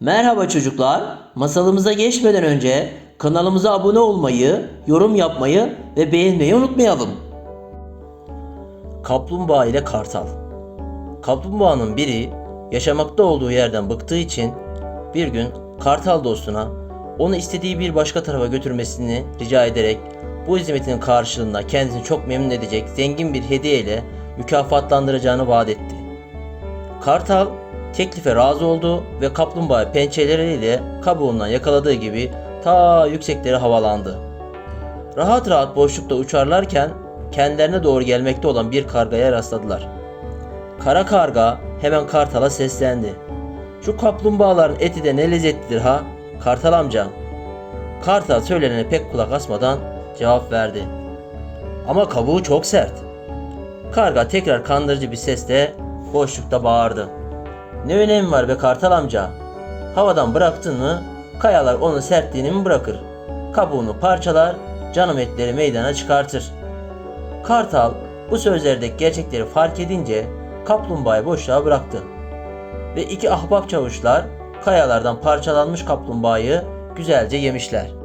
Merhaba çocuklar. Masalımıza geçmeden önce kanalımıza abone olmayı, yorum yapmayı ve beğenmeyi unutmayalım. Kaplumbağa ile Kartal Kaplumbağanın biri yaşamakta olduğu yerden bıktığı için bir gün Kartal dostuna onu istediği bir başka tarafa götürmesini rica ederek bu hizmetinin karşılığında kendisini çok memnun edecek zengin bir hediye ile mükafatlandıracağını vaat etti. Kartal teklife razı oldu ve kaplumbağa pençeleriyle kabuğundan yakaladığı gibi ta yükseklere havalandı. Rahat rahat boşlukta uçarlarken kendilerine doğru gelmekte olan bir kargaya rastladılar. Kara karga hemen kartala seslendi. Şu kaplumbağaların eti de ne lezzetlidir ha, kartal amca. Kartal söylenene pek kulak asmadan cevap verdi. Ama kabuğu çok sert. Karga tekrar kandırıcı bir sesle boşlukta bağırdı. Ne önemi var be kartal amca? Havadan bıraktın mı kayalar onun sertliğini mi bırakır? Kabuğunu parçalar, canım etleri meydana çıkartır. Kartal bu sözlerdeki gerçekleri fark edince kaplumbağayı boşluğa bıraktı. Ve iki ahbap çavuşlar kayalardan parçalanmış kaplumbağayı güzelce yemişler.